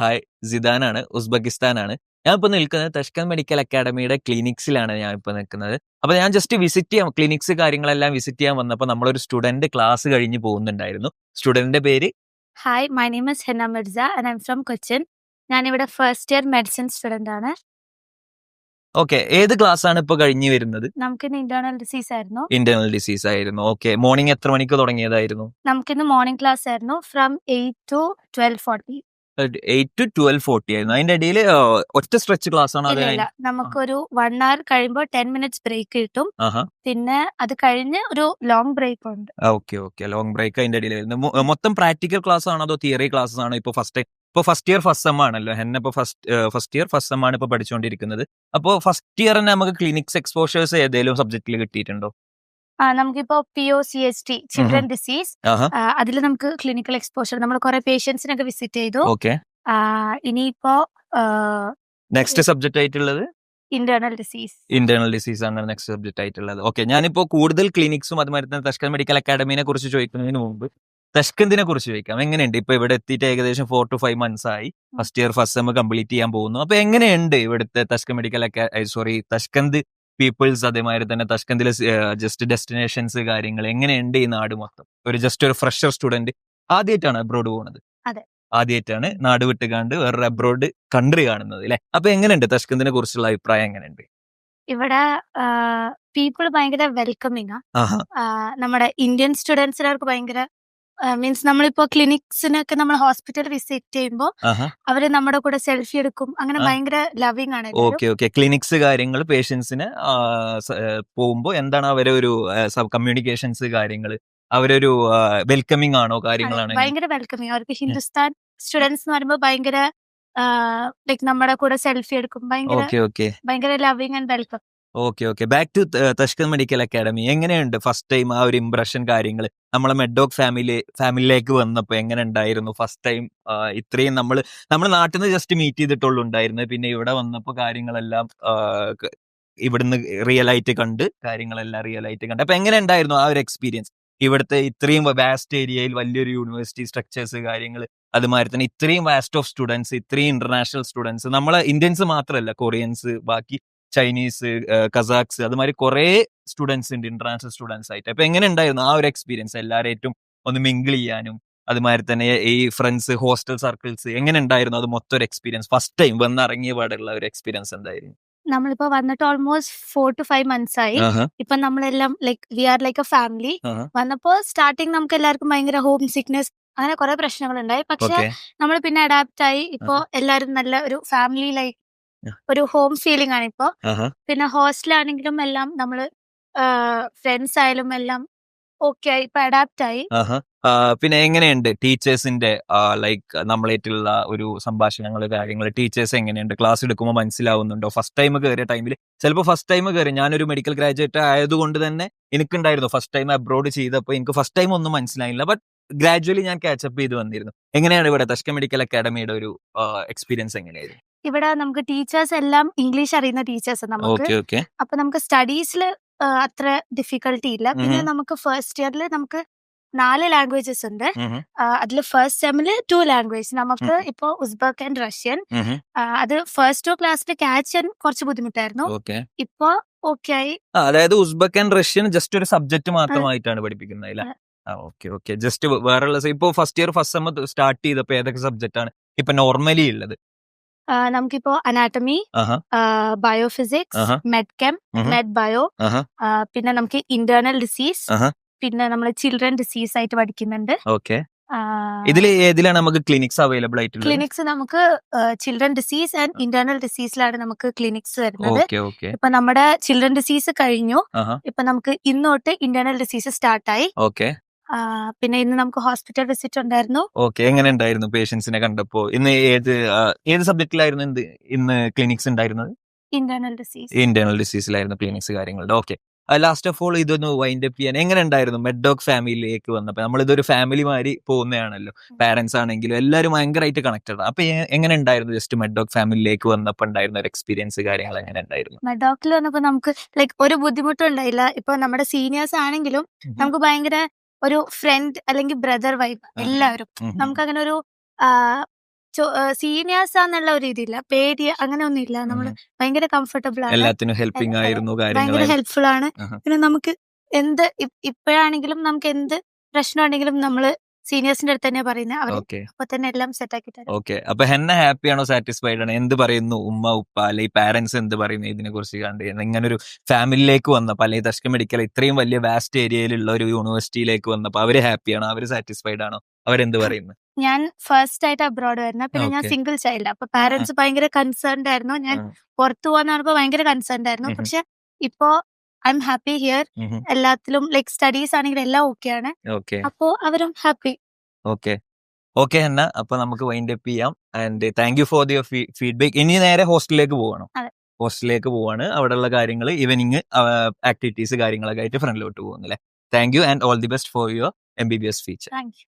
Hi ജിദാനാണ് ഉസ്ബെക്കിസ്ഥാനാണ്. ഞാൻ ഇപ്പോൾ നിൽക്കുന്നത് തഷ്കൻ മെഡിക്കൽ അക്കാഡമിയുടെ ക്ലിനിക്സിലാണ് ഞാൻ ഇപ്പോൾ നിൽക്കുന്നത്. അപ്പോൾ ഞാൻ ജസ്റ്റ് വിസിറ്റ് ചെയ്യാം ക്ലിനിക്സ് കാര്യങ്ങളെല്ലാം വിസിറ്റ് ചെയ്യാൻ വന്നപ്പോൾ നമ്മളൊരു സ്റ്റുഡന്റ് ക്ലാസ് കഴിഞ്ഞ് പോകുന്നുണ്ടായിരുന്നു. സ്റ്റുഡന്റിന്റെ പേര്? Hi my name is Hena Mirza and I'm from Cochin ഇവിടെ ഫസ്റ്റ് ഇയർ മെഡിസിൻ സ്റ്റുഡന്റ് ആണ്. ഓക്കെ ഏത് ക്ലാസ് ആണ് ഇപ്പൊ കഴിഞ്ഞു വരുന്നത്? നമുക്ക് ഇന്റേണൽ ഡിസീസ് ആയിരുന്നു. ഇന്റേണൽ ഡിസീസ് ആയിരുന്നു. ഓക്കെ മോർണിംഗ് എത്ര മണിക്ക് തുടങ്ങിയതായിരുന്നു? നമുക്ക് ഇന്ന് മോർണിംഗ് ക്ലാസ് ആയിരുന്നു from eight to twelve forty eight to twelve forty ആയിരുന്നു. അതിന്റെ ഇടയിൽ ഒറ്റ സ്ട്രെച്ച് ക്ലാസ് ആണ് അത് നമുക്കൊരു വൺ അവർ കഴിയുമ്പോൾ ടെൻ മിനിറ്റ്സ് ബ്രേക്ക് കിട്ടും. പിന്നെ അത് കഴിഞ്ഞ് ഒരു ലോങ് ബ്രേക്ക് ഉണ്ട്. ഓക്കെ ഓക്കെ ലോങ് ബ്രേക്ക് അതിന്റെ ഇടയിൽ വരുന്നത് മൊത്തം പ്രാക്ടിക്കൽ ക്ലാസ് ആണോ അതോ തിയറി ക്ലാസ്സസ് ആണോ ഇപ്പൊ ഫസ്റ്റ് ഇപ്പൊ ഫസ്റ്റ് ഇയർ ഫസ്റ്റ് സെം ആണല്ലോ. എന്നെ ഇപ്പൊ first first year first sem ആണ് ഇപ്പൊ പഠിച്ചുകൊണ്ടിരിക്കുന്നത് അപ്പോൾ ഫസ്റ്റ് ഇയർ തന്നെ നമുക്ക് ക്ലിനിക്സ് എക്സ്പോഷേഴ്സ് ഏതെങ്കിലും സബ്ജക്റ്റിൽ കിട്ടിയിട്ടുണ്ടോ? നമുക്കിപ്പോ P O C S T children disease അതിൽ നമുക്ക് ക്ലിനിക്കൽ എക്സ്പോഷർ നമ്മൾ കുറെ പേഷ്യൻസിനൊക്കെ വിസിറ്റ് ചെയ്തു. ഇനിയിപ്പോ നെക്സ്റ്റ് സബ്ജക്ട് ആയിട്ടുള്ളത്? ഇന്റേണൽ ഡിസീസ് ഇന്റേണൽ ഡിസീസ് ആണ് നെക്സ്റ്റ് സബ്ജക്ട് ആയിട്ടുള്ളത്. ഓക്കെ ഞാനിപ്പോ കൂടുതൽ ക്ലിനിക്സും അതുമാതിരി തന്നെ തഷ്കൻ മെഡിക്കൽ അക്കാഡമിനെ കുറിച്ച് ചോദിക്കുന്നതിന് മുമ്പ് തഷ്കന്തിനെ കുറിച്ച് ചോദിക്കാം. എങ്ങനെയുണ്ട്? ഇപ്പൊ ഇവിടെ എത്തിയിട്ട് ഏകദേശം ഫോർ ടു ഫൈവ് മന്ത്സ് ആയി. First year first sem complete ചെയ്യാൻ പോകുന്നു. അപ്പൊ എങ്ങനെയുണ്ട് ഇവിടുത്തെ Tashkent medical sorry Tashkent peoples അതേമാതിരി തന്നെ തഷ്കന്തിലെ ജസ്റ്റ് ഡെസ്റ്റിനേഷൻസ് കാര്യങ്ങൾ എങ്ങനെയുണ്ട് ഈ നാട് മൊത്തം? ഒരു ജസ്റ്റ് ഒരു ഫ്രഷർ സ്റ്റുഡന്റ് ആദ്യമായിട്ടാണ് അബ്രോഡ് പോകുന്നത്. ആദ്യമായിട്ടാണ് നാട് വിട്ട് കണ്ട് വേറൊരു അബ്രോഡ് കൺട്രി കാണുന്നത് അല്ലെ അപ്പൊ എങ്ങനെയുണ്ട് തഷ്കന്തിനെ കുറിച്ചുള്ള അഭിപ്രായം എങ്ങനെയുണ്ട്? ഇവിടെ പീപ്പിൾ ഭയങ്കര വെൽക്കമിങ് ആ. നമ്മുടെ ഇന്ത്യൻ സ്റ്റുഡൻസിനവർക്ക് ഭയങ്കര മീൻസ് നമ്മളിപ്പോ ക്ലിനിക്സിനൊക്കെ നമ്മൾ ഹോസ്പിറ്റൽ വിസിറ്റ് ചെയ്യുമ്പോൾ അവർ നമ്മുടെ കൂടെ സെൽഫി എടുക്കും. അങ്ങനെ. ഭയങ്കര ലവിങ് ആണ്. Okay okay. ക്ലിനിക്സ് കാര്യങ്ങൾ പേഷ്യൻസിന് പോകുമ്പോൾ എന്താണ് അവരെ ഒരു കമ്മ്യൂണിക്കേഷൻസ് കാര്യങ്ങൾ? അവരൊരു വെൽക്കമിങ് ആണോ കാര്യങ്ങളാണ് ഭയങ്കര വെൽക്കമിങ് അവർക്ക് ഹിന്ദുസ്ഥാൻ സ്റ്റുഡൻസ് എന്ന് പറയുമ്പോൾ ഭയങ്കര ലൈക്ക് നമ്മുടെ കൂടെ സെൽഫി എടുക്കും. ഭയങ്കര ഭയങ്കര loving and welcome okay okay. Back to Tashkent medical academy. എങ്ങനെയുണ്ട് ഫസ്റ്റ് ടൈം ആ ഒരു ഇംപ്രഷൻ കാര്യങ്ങൾ നമ്മളെ മെഡോക് ഫാമിലി ഫാമിലിയിലേക്ക് വന്നപ്പോൾ എങ്ങനെ ഉണ്ടായിരുന്നു ഫസ്റ്റ് ടൈം? ഇത്രയും നമ്മൾ നമ്മുടെ നാട്ടിൽ നിന്ന് ജസ്റ്റ് മീറ്റ് ചെയ്തിട്ടുള്ളൂ ഉണ്ടായിരുന്നത്. പിന്നെ ഇവിടെ വന്നപ്പോൾ കാര്യങ്ങളെല്ലാം ഇവിടുന്ന് റിയൽ ആയിട്ട് കണ്ട് കാര്യങ്ങളെല്ലാം റിയൽ ആയിട്ട് കണ്ട്. അപ്പൊ എങ്ങനെ ഉണ്ടായിരുന്നു ആ ഒരു എക്സ്പീരിയൻസ് ഇവിടുത്തെ ഇത്രയും വാസ്റ്റ് ഏരിയയിൽ വലിയൊരു യൂണിവേഴ്സിറ്റി സ്ട്രക്ചേഴ്സ് കാര്യങ്ങൾ അതുമാതിരി തന്നെ ഇത്രയും വാസ്റ്റ് ഓഫ് സ്റ്റുഡൻസ് ഇത്രയും ഇന്റർനാഷണൽ സ്റ്റുഡൻസ് നമ്മളെ ഇന്ത്യൻസ് മാത്രമല്ല കൊറിയൻസ് ബാക്കി ചൈനീസ് കസാക്സ് അതുമാതിരി കുറേ സ്റ്റുഡൻസ് ഉണ്ട് ഇന്റർനാഷണൽ സ്റ്റുഡൻസ് ആയിട്ട്. അപ്പൊ എങ്ങനെ ഉണ്ടായിരുന്നു ആ ഒരു എക്സ്പീരിയൻസ് എല്ലാവരായിട്ടും ഒന്ന് മിങ്കിൾ ചെയ്യാനും അതുമാതിരി തന്നെ ഈ ഫ്രണ്ട്സ് ഹോസ്റ്റൽ സർക്കിൾസ് എങ്ങനെ ഉണ്ടായിരുന്നു? അത് മൊത്തം ഒരു എക്സ്പീരിയൻസ് ഫസ്റ്റ് ടൈം വന്നിറങ്ങിയ പാടുള്ള ഒരു എക്സ്പീരിയൻസ് എന്തായിരുന്നു? നമ്മളിപ്പോ വന്നിട്ട് almost four to five months ആയി. ഇപ്പൊ നമ്മളെല്ലാം like we are like a family. വന്നപ്പോ സ്റ്റാർട്ടിങ് നമുക്ക് എല്ലാവർക്കും ഭയങ്കര ഹോം സിക്നെസ് അങ്ങനെ കുറെ പ്രശ്നങ്ങൾ ഉണ്ടായി പക്ഷെ നമ്മൾ പിന്നെ അഡാപ്റ്റ് ആയി. ഇപ്പോ എല്ലാരും നല്ല ഒരു ഫാമിലി ലൈക്ക്. ഒരു ഹോം ഫീലിംഗ് ആണ് ഇപ്പോ. പിന്നെ ഹോസ്റ്റലാണെങ്കിലും എല്ലാം നമ്മൾ ഫ്രണ്ട്സ് ആയാലും എല്ലാം ഓക്കെ ആയി ഇപ്പൊ അഡാപ്റ്റ് ആയി പിന്നെ എങ്ങനെയുണ്ട് ടീച്ചേഴ്സിന്റെ ലൈക്ക് നമ്മളായിട്ടുള്ള ഒരു സംഭാഷണങ്ങൾ കാര്യങ്ങൾ ടീച്ചേഴ്സ് എങ്ങനെയുണ്ട്? ക്ലാസ് എടുക്കുമ്പോൾ മനസ്സിലാവുന്നുണ്ടോ? ഫസ്റ്റ് ടൈം കയറിയ ടൈമിൽ ചിലപ്പോൾ ഫസ്റ്റ് ടൈം കയറി ഞാനൊരു മെഡിക്കൽ ഗ്രാജുവേറ്റ് ആയതുകൊണ്ട് തന്നെ എനിക്കുണ്ടായിരുന്നു ഫസ്റ്റ് ടൈം അബ്രോഡ് ചെയ്തപ്പോൾ എനിക്ക് ഫസ്റ്റ് ടൈം ഒന്നും മനസ്സിലായില്ല. ബട്ട് ഗ്രാജുവലി ഞാൻ കാച്ചപ്പ് ചെയ്ത് വന്നിരുന്നു. എങ്ങനെയാണ് ഇവിടെ തഷ്ക മെഡിക്കൽ അക്കാഡമിയുടെ ഒരു എക്സ്പീരിയൻസ് എങ്ങനെയായിരുന്നു? ഇവിടെ നമുക്ക് ടീച്ചേഴ്സ് എല്ലാം ഇംഗ്ലീഷ് അറിയുന്ന ടീച്ചേഴ്സ് നമുക്ക്. ഓക്കെ ഓക്കെ അപ്പൊ നമുക്ക് സ്റ്റഡീസിൽ അത്ര ഡിഫിക്കൽട്ടി ഇല്ല. പിന്നെ ഉം. നമുക്ക് ഫസ്റ്റ് ഇയറിൽ നമുക്ക് നാല് ലാംഗ്വേജസ് ഉണ്ട്. അതിൽ ഫസ്റ്റ് സെമിൽ ടു ലാംഗ്വേജ് നമുക്ക് ഇപ്പോൾ ഇപ്പോ ഉസ്ബക്ക് ആൻഡ് റഷ്യൻ ആ, അത് ഫസ്റ്റ് ടു ക്ലാസ്സിൽ ക്യാച്ച് ചെയ്യാൻ കുറച്ച് ബുദ്ധിമുട്ടായിരുന്നു. ഓക്കെ ഇപ്പൊ ഓക്കെ ആയി. അതായത് ഉസ്ബക്ക് ആൻഡ് റഷ്യൻ ജസ്റ്റ് ഒരു സബ്ജക്ട് മാത്രമായിട്ടാണ് പഠിപ്പിക്കുന്നത് അല്ലേ? ഓക്കെ ഓക്കെ ജസ്റ്റ് വേറെ ഇപ്പോ first year first sem start ചെയ്തപ്പോ ഏതൊക്കെ സബ്ജക്ട് ആണ്? ഇപ്പൊ നോർമലി ഉള്ളത്. നമുക്കിപ്പോ anatomy biophysics med medchem med bio പിന്നെ നമുക്ക് ഇന്റേണൽ ഡിസീസ് പിന്നെ നമ്മൾ ചിൽഡ്രൻ ഡിസീസ് ആയിട്ട് പഠിക്കുന്നുണ്ട്. ഓക്കെ. ഇതിൽ ഏതിലാണ് നമുക്ക് ക്ലിനിക്സ് അവൈലബിൾ ആയിട്ടുള്ളത്? ക്ലിനിക്സ് നമുക്ക് ചിൽഡ്രൻ ഡിസീസ് ആൻഡ് ഇന്റേണൽ ഡിസീസിലാണ് നമുക്ക് ക്ലിനിക്സ് വരുന്നത്. ഇപ്പൊ നമ്മുടെ ചിൽഡ്രൻ ഡിസീസ് കഴിഞ്ഞു. ഇപ്പൊ നമുക്ക് ഇന്നോട്ട് ഇന്റേണൽ ഡിസീസ് സ്റ്റാർട്ടായി ഓക്കെ. പിന്നെ ഇന്ന് നമുക്ക് ഹോസ്പിറ്റൽ വിസിറ്റ് ഉണ്ടായിരുന്നു. ഓക്കെ എങ്ങനെ ഉണ്ടായിരുന്നു പേഷ്യൻസിനെ കണ്ടപ്പോ? ഇന്ന് ഏത് ഏത് സബ്ജക്റ്റിലായിരുന്നു എന്ത് ഇന്ന് ക്ലിനിക്സ് ഉണ്ടായിരുന്നത്? ഇന്റേണൽ ഡിസീസ് ഇന്റേണൽ ഡിസീസിലായിരുന്നു ക്ലിനിക്സ് കാര്യങ്ങളുടെ. ഓക്കെ. ലാസ്റ്റ് ഓഫ് ഓൾ ഇതൊന്ന് വൈൻഡ് അപ്പ് ചെയ്യാൻ എങ്ങനെ ഉണ്ടായിരുന്നു? മെഡോക് ഫാമിലിയിലേക്ക് വന്നപ്പോൾ നമ്മളിതൊരു ഫാമിലി മാതിരി പോകുന്നതാണല്ലോ. പാരന്റ്സ് ആണെങ്കിലും എല്ലാവരും ഭയങ്കരമായിട്ട് കണക്റ്റഡ് അപ്പൊ എങ്ങനെ ഉണ്ടായിരുന്നു ജസ്റ്റ് മെഡോക് ഫാമിലിയിലേക്ക് വന്നപ്പോൾ ഉണ്ടായിരുന്ന ഒരു എക്സ്പീരിയൻസ് കാര്യങ്ങൾ എങ്ങനെ ഉണ്ടായിരുന്നു? മെഡോക്കിൽ വന്നപ്പോ നമുക്ക് ലൈക് ഒരു ബുദ്ധിമുട്ടും ഉണ്ടായില്ല. ഇപ്പൊ നമ്മുടെ സീനിയേഴ്സ് ആണെങ്കിലും നമുക്ക് ഭയങ്കര ഒരു ഫ്രണ്ട് അല്ലെങ്കിൽ ബ്രദർ വൈഫ് എല്ലാവരും. നമുക്കങ്ങനെ ഒരു സീനിയേഴ്സ് ആന്നുള്ള ഒരു ഇതില്ല. പേടി അങ്ങനെ ഒന്നും ഇല്ല നമ്മൾ. ഭയങ്കര കംഫർട്ടബിൾ ആണ്. എല്ലാത്തിനും ഹെൽപ്പിംഗ് ആയിരുന്നു ഭയങ്കര ഹെൽപ്ഫുൾ ആണ്. പിന്നെ നമുക്ക് എന്ത് ഇപ്പോഴാണെങ്കിലും നമുക്ക് എന്ത് പ്രശ്നമാണെങ്കിലും നമ്മൾ സീനിയേഴ്സിന്റെ അടുത്ത് തന്നെ പറയുന്നത് അവർ ഓക്കെ. അപ്പൊ തന്നെ എല്ലാം സെറ്റ് ആക്കി തരും ഓക്കെ. അപ്പൊ ഹെന്ന ഹാപ്പി ആണോ സാറ്റിസ്ഫൈഡ് ആണോ? എന്ത് പറയുന്നു? ഉമ്മ ഉപ്പ അല്ലെങ്കിൽ പാരന്റ്സ് എന്ത് പറയുന്നു ഇതിനെ കുറിച്ച് കണ്ട്? ഇങ്ങനെ ഒരു ഫാമിലിയിലേക്ക് വന്നപ്പോ അല്ലെങ്കിൽ തഷ്ക മെഡിക്കൽ ഇത്രയും വലിയ വാസ്റ്റ് ഏരിയയിലുള്ള ഒരു യൂണിവേഴ്സിറ്റിയിലേക്ക് വന്നപ്പോ അവർ ഹാപ്പി ആണോ അവർ സാറ്റിസ്ഫൈഡ് ആണോ? അവരെന്ത് പറയുന്നു? ഞാൻ ഫസ്റ്റ് ആയിട്ട് അബ്രോഡ് വരുന്ന. പിന്നെ ഞാൻ സിംഗിൾ ചൈൽഡ്. അപ്പൊ പാരന്റ്സ് ഭയങ്കര കൺസേൺഡ് ആയിരുന്നു. ഞാൻ. പുറത്തു പോകാന്ന് പറഞ്ഞപ്പോ ഭയങ്കര കൺസേൺഡ് ആയിരുന്നു. പക്ഷെ ഇപ്പോ ഐ എം ഹാപ്പി ഹിയർ എല്ലാത്തിലും ലൈക് സ്റ്റഡീസ് ആണെങ്കിൽ എല്ലാം ഓക്കെ ആണ്. അപ്പോ അവരും ഹാപ്പി ഓക്കെ ഓക്കെ ഹെന്ന അപ്പൊ നമുക്ക് വൈൻഡ് അപ്പ് ചെയ്യാം. And thank you for their feedback ഇനി നേരെ ഹോസ്റ്റലിലേക്ക് പോകണം. ഹോസ്റ്റലിലേക്ക് പോവാണ്. ഉള്ള കാര്യങ്ങൾ ഈവനിങ് ആക്ടിവിറ്റീസ് കാര്യങ്ങളൊക്കെ ആയിട്ട് ഫ്രണ്ടിലോട്ട് പോകുന്നില്ലേ? Thank you and all the best for your M B B S future thank you